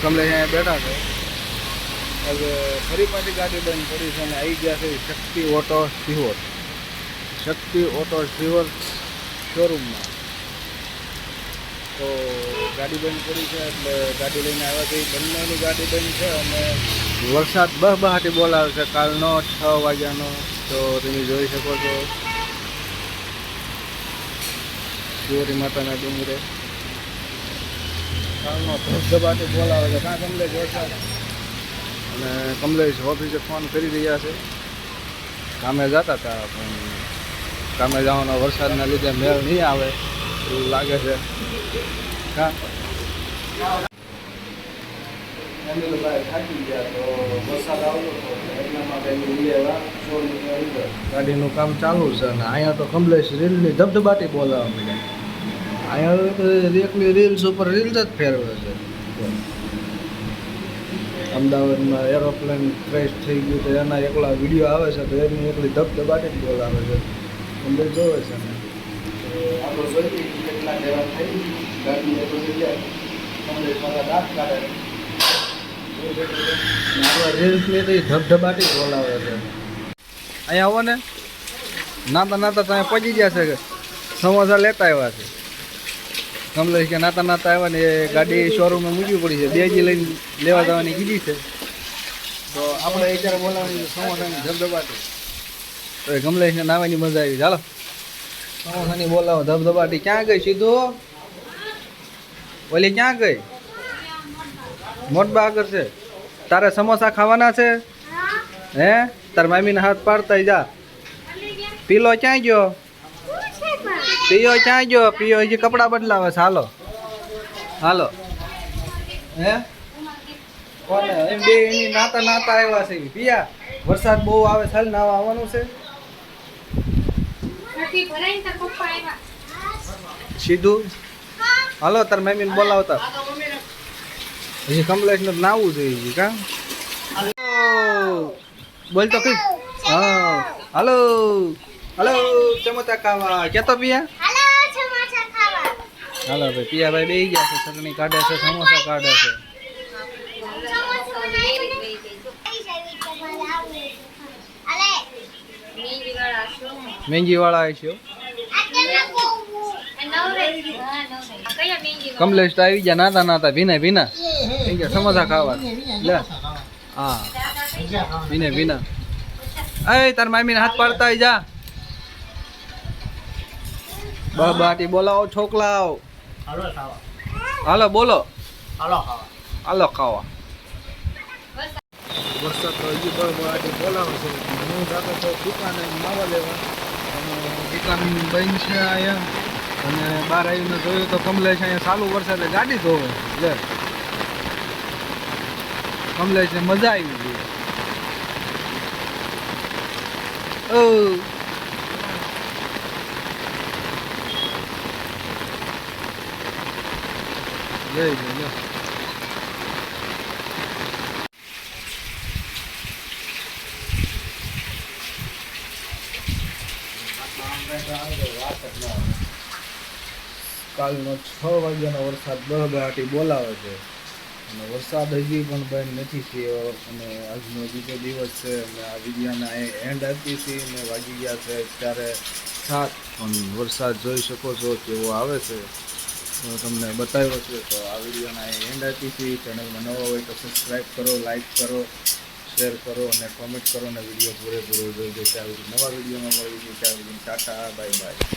કમલેશ અહીંયા બેઠા છે. હવે ફરી પાછી ગાડી બંધ કરી છે અને આવી ગયા છે શક્તિ ઓટો સિહોર. શક્તિ ઓટો સિહોર શોરૂમમાં. તો ગાડી બંધ કરી છે એટલે ગાડી લઈને આવ્યા છે. બંનેની ગાડી બંધ છે અને વરસાદ બહ બહાટી બોલાવે છે. કાલનો છ વાગ્યાનો. તો તમે જોઈ શકો છો. શિવરી માતાના ડુંગરે. ધબધબાટી બોલાવે છે. કાં કમલેશ વરસાદ અને કમલેશ ઓફિસે ફોન કરી રહ્યા છે. કામે જતા હતા પણ કામે જવાનો વરસાદના લીધે મેળ નહીં આવે એવું લાગે છે. અંદર. ગાડીનું કામ ચાલુ છે અને અહીંયા તો કમલેશ રીલની ધબધબાટી બોલાવવા મળ્યા અહીંયા એકલી રીલ્સ ઉપર રીલ્સ જ ફેરવે છે. અમદાવાદમાં એરોપ્લેન ક્રેશ થઈ ગયું તો એના એકલા વીડિયો આવે છે તો એની એકલી ધબધબાટી જ બોલાવે છે. અંદર જોવે છે રીલ્સની તો એ ધબધબાટી બોલાવે છે. અહીંયા આવો ને. નાતા નાતા તમે પહોંચી ગયા છે કે? સમોસા લેતા આવ્યા છે. કમલેશ કે નાતા નાતા આવ્યા ને એ ગાડી શોરૂમે મૂકવી પડી છે. બેજી લઈને લેવા જવાની કીધી છે. તો આપણે અત્યારે બોલાવવાની સમોસાની ધબધબાટી તો એ કમલેશને નાવાની મજા આવી. ચાલો સમોસાની બોલાવો. ધબધબાટી ક્યાં ગઈ સીધું? ઓલી ક્યાં ગઈ? મોટબા આગળ છે. તારે સમોસા ખાવાના છે? હે. તાર મામીને હાથ પાડતા જા. પીલો ક્યાં ગયો? પિયો ક્યાં ગયો? પિયો હજી કપડાં બદલાવે છે. હાલો. હાલો. હે? કોને? એમ બે એની નાતા નાતા આવ્યા છે. પિયા વરસાદ બહુ આવે ચાલ નાવા આવવાનું છે. સીધું? હાલો તાર મમ્મીને બોલાવતા. હજી કમલેશ ને નાવું જોઈએ કા? બોલ તો કઈ. હા. હાલો. હાલો ચમચા ખાવા. કેતો પિયા? હાલો ખાવા. હાલો ભાઈ પિયાભાઈ બેસી ગયા છે ચટણી કાઢે છે સમોસા કાઢે છે. મેંગી વાળા છે આ કેમ નવરે હા નવરે કયા મેંદી કમલેશ તો આવી ગયા નાતા નાતા ભીના ભીના. થઈ ગયા સમોસા ખાવા. લે. હા. ભીને ભીના. એ તાર મામીને હાથ પાડતા આવી જા. બા બાટી બોલાવો છોકલાઓ હાલો બોલો. હાલો ખાવા. વરસાદ તો હજી બળ બળાટી બોલાવે છે. હું જાતો તો દુકાને માવા લેવા. અને દુકાન બંધ છે અહીંયા. અને બહાર આવીને જોયું તો કમલેશ અહીંયા ચાલુ વરસાદે ગાડી ધોવે. લે. કમલેશને મજા આવી ગઈ. ઓ. જય જય કાલનો છ વાગ્યાનો વરસાદ બહબહાટી બોલાવે છે. અને વરસાદ હજી પણ ભાઈ નથી થયો અને આજનો બીજો દિવસ છે અને આ વિડીયોના એ એન્ડ આપી હતી અને વાગી ગયા છે ત્યારે સાત પણ વરસાદ જોઈ શકો છો કેવો આવે છે. તો તમને બતાવ્યો છે તો આ વિડીયોના એન્ડ આપી હતી ચેનલમાં નવા હોય તો સબસ્ક્રાઈબ કરો લાઇક કરો શેર કરો અને કોમેન્ટ કરો અને વીડિયો પૂરેપૂરો જોઈ જશે આવી નવા વિડીયોમાં મળી જશે આવી ટાટા બાય બાય